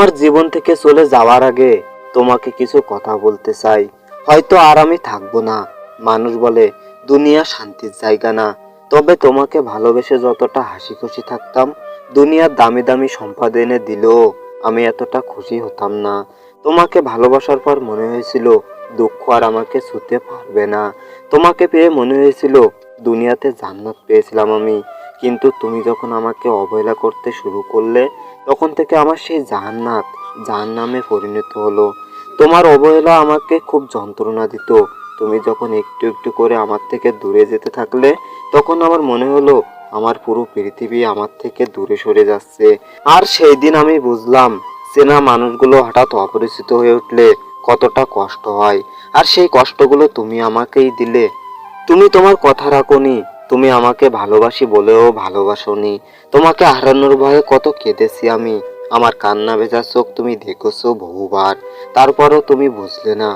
তোমার জীবন থেকে চলে যাওয়ার আগে তোমাকে কিছু কথা বলতে চাই। হয়তো আর আমি থাকব না। মানুষ বলে, দুনিয়া শান্তির জায়গা না। তবে তোমাকে ভালোবেসে যতটা হাসি খুশি থাকতাম, দুনিয়ার দামি দামি সম্পদ এনে দিলেও আমি এতটা খুশি হতাম না। তোমাকে ভালোবাসার পর মনে হয়েছিল, দুঃখ আর আমাকে ছুতে পারবে না। তোমাকে পেয়ে মনে হয়েছিল, দুনিয়াতে জান্নাত পেয়েছিলাম আমি। কিন্তু তুমি যখন আমাকে অবহেলা করতে শুরু করলে, তখন থেকে আমার সেই জান্নাত, জাহান্নামে পরিণত হলো। তোমার অবহেলা আমাকে খুব যন্ত্রণা দিত। তুমি যখন একটু একটু করে আমার থেকে দূরে যেতে থাকলে, তখন আমার মনে হলো, আমার পুরো পৃথিবী আমার থেকে দূরে সরে যাচ্ছে। আর সেই দিন আমি বুঝলাম, চেনা মানুষগুলো হঠাৎ অপরিচিত হয়ে উঠলে কতটা কষ্ট হয়। আর সেই কষ্টগুলো তুমি আমাকেই দিলে। তুমি তোমার কথা রাখোনি। তুমি আমাকে ভালোবাসি বলেও ভালোবাসোনি। তোমাকে হারানোর ভয়ে কত কেঁদেছি আমি। আমার কান্না ভেজা চোখ তুমি দেখেছ বহুবার। তারপরও তুমি বুঝলে না।